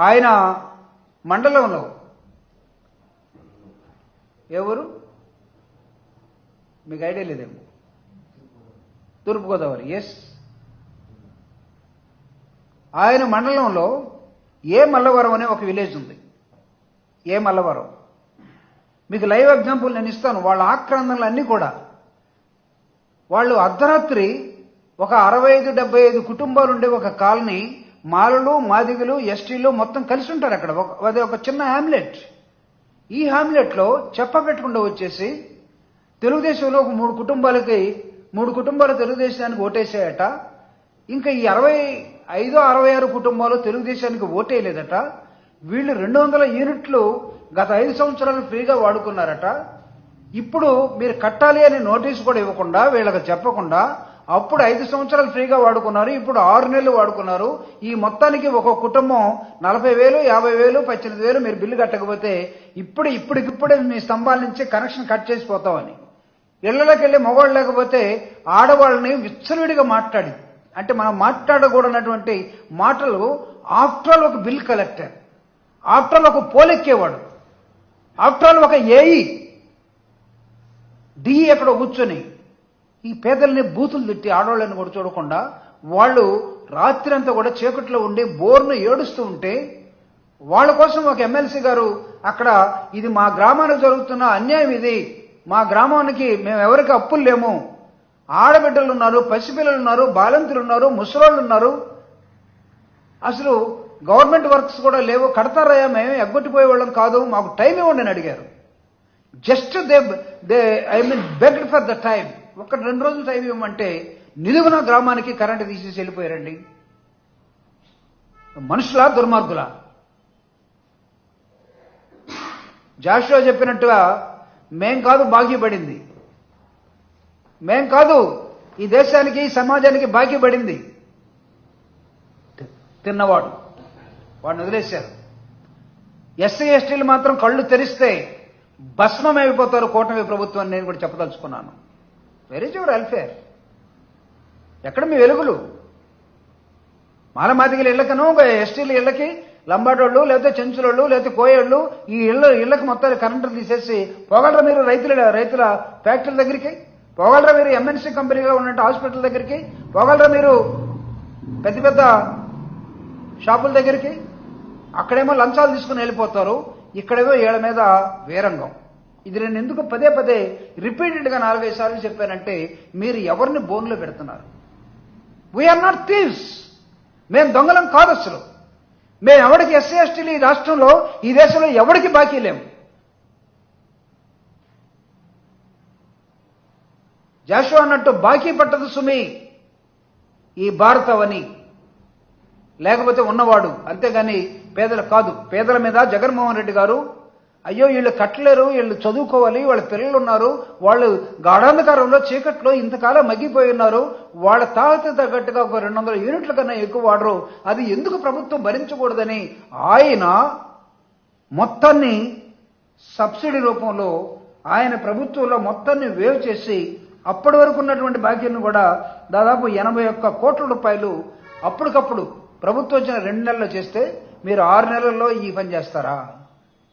ఆయన మండలంలో ఎవరు? మీకు ఐడియా లేదేమో. తూర్పుగోదావరి ఎస్ ఆయన మండలంలో ఏ మల్లవరం అనే ఒక విలేజ్ ఉంది. ఏ మల్లవరం? మీకు లైవ్ ఎగ్జాంపుల్ నేను ఇస్తాను. వాళ్ళ ఆక్రందనలు అన్నీ కూడా. వాళ్ళు అర్ధరాత్రి ఒక అరవై ఐదు డెబ్బై ఐదు కుటుంబాలు ఉండే ఒక కాలనీ మాలలు మాదిగలు ఎస్టీలు మొత్తం కలిసి ఉంటారు అక్కడ. ఒక- అది ఒక చిన్న హామ్లెట్. ఈ హామ్లెట్లో చెప్పబెట్టకుండా వచ్చేసి తెలుగుదేశంలో ఒక మూడు కుటుంబాలకి మూడు కుటుంబాలు తెలుగుదేశానికి ఓటేసాయట. ఇంకా ఈ అరవై ఐదో అరవై ఆరు కుటుంబాలు తెలుగుదేశానికి ఓటేయలేదట. వీళ్ళు రెండు వందల యూనిట్లు గత ఐదు సంవత్సరాలు ఫ్రీగా వాడుకున్నారట. ఇప్పుడు మీరు కట్టాలి అనే నోటీస్ కూడా ఇవ్వకుండా వీళ్ళకి చెప్పకుండా అప్పుడు ఐదు సంవత్సరాలు ఫ్రీగా వాడుకున్నారు ఇప్పుడు ఆరు నెలలు వాడుకున్నారు. ఈ మొత్తానికి ఒక కుటుంబం నలభై వేలు యాభై వేలు పద్దెనిమిది వేలు మీరు బిల్లు కట్టకపోతే ఇప్పుడు ఇప్పటికిప్పుడే మీ స్తంభాల నుంచి కనెక్షన్ కట్ చేసిపోతామని ఇళ్ళలోకి వెళ్ళి మగవాళ్ళు లేకపోతే ఆడవాళ్ళని విచ్చలవిడిగా మాట్లాడి అంటే మనం మాట్లాడకూడనటువంటి మాటలు ఆఫ్టర్ ఆల్ ఒక బిల్ కలెక్టర్ ఆఫ్టర్ ఆల్ ఒక పోలెక్కేవాడు ఆఫ్టర్ ఆల్ ఒక ఏఈ డిఈ అక్కడ కూర్చొని ఈ పేదల్ని బూతులు తిట్టి ఆడవాళ్ళని కూడా చూడకుండా వాళ్ళు రాత్రి అంతా కూడా చీకట్లో ఉండి బోర్ను ఏడుస్తూ ఉంటే వాళ్ళ కోసం ఒక ఎమ్మెల్సీ గారు అక్కడ ఇది మా గ్రామానికి జరుగుతున్న అన్యాయం ఇది. మా గ్రామానికి మేము ఎవరికి అప్పులు లేము. ఆడబిడ్డలు ఉన్నారు పసిపిల్లలు ఉన్నారు బాలంతులు ఉన్నారు ముసలోళ్ళు ఉన్నారు. అసలు గవర్నమెంట్ వర్క్స్ కూడా లేవు. కడతారయ్యా మేము ఎగ్గొట్టిపోయే వాళ్ళం కాదు. మాకు టైం ఇవ్వండి అని అడిగారు. Just they they I mean begged for the time. ఒక రెండు రోజులు టైం ఇవ్వమంటే నిలువున గ్రామానికి కరెంట్ తీసేసి వెళ్ళిపోయారండి. మనుషుల దుర్మార్గులా? జాషువా చెప్పినట్టుగా మేం కాదు బాగ్యపడింది పడింది. మేం కాదు ఈ దేశానికి ఈ సమాజానికి బాకీ పడింది. తిన్నవాడు. వాడిని వదిలేశారు. ఎస్సీ ఎస్టీలు మాత్రం కళ్ళు తెరిస్తే భస్మం అయిపోతారు కూటమి ప్రభుత్వం నేను కూడా చెప్పదలుచుకున్నాను. Very your welfare. ఎక్కడ మీ వెలుగులు? మాలమాదిగల ఇళ్ళకను ఎస్టీల ఇళ్ళకి లంబాడోళ్ళు లేకపోతే చెంచులోళ్ళు లేకపోతే కోయేళ్ళు ఈ ఇళ్ళ ఇళ్ళకు మొత్తాన్ని కరెంటు తీసేసి పోగలరా మీరు రైతుల రైతుల ఫ్యాక్టరీల దగ్గరికి? పోగలరా మీరు ఎంఎన్సీ కంపెనీలో ఉన్నట్టు హాస్పిటల్ దగ్గరికి? పోగలరా మీరు పెద్ద పెద్ద షాపుల దగ్గరికి? అక్కడేమో లంచాలు తీసుకుని వెళ్ళిపోతారు. ఇక్కడేమో వీళ్ళ మీద వీరంగం. ఇది నేను ఎందుకు పదే పదే రిపీటెడ్గా నాలుగైదు సార్లు చెప్పానంటే మీరు ఎవరిని బోన్లో పెడుతున్నారు? వీఆర్ నాట్ థీవ్స్ మేము దొంగలం కాదు అసలు. మేము ఎవరికి ఎస్సీ ఎస్టీలు ఈ రాష్ట్రంలో ఈ దేశంలో ఎవరికి బాకీ లేము? జాషు అన్నట్టు బాకీ పట్టదు సుమి. ఈ భారతవని లేకపోతే ఉన్నవాడు. అంతేగాని పేదలు కాదు. పేదల మీద జగన్మోహన్ రెడ్డి గారు అయ్యో వీళ్ళు కట్టలేరు వీళ్ళు చదువుకోవాలి వాళ్ళ పిల్లలు ఉన్నారు వాళ్ళు గాఢాంధకారంలో చీకట్లో ఇంతకాలం మగ్గిపోయి ఉన్నారు. వాళ్ళ తాహత తగ్గట్టుగా ఒక రెండు వందల యూనిట్ల కన్నా ఎక్కువ వాడరు. అది ఎందుకు ప్రభుత్వం భరించకూడదని? ఆయన మొత్తాన్ని సబ్సిడీ రూపంలో ఆయన ప్రభుత్వంలో మొత్తాన్ని వేవ్ చేసి అప్పటి వరకు ఉన్నటువంటి బాకీలను కూడా దాదాపు ఎనభై ఒక్క కోట్ల రూపాయలు అప్పటికప్పుడు ప్రభుత్వం వచ్చిన రెండు నెలల్లో చేస్తే మీరు ఆరు నెలల్లో ఈ పని చేస్తారా?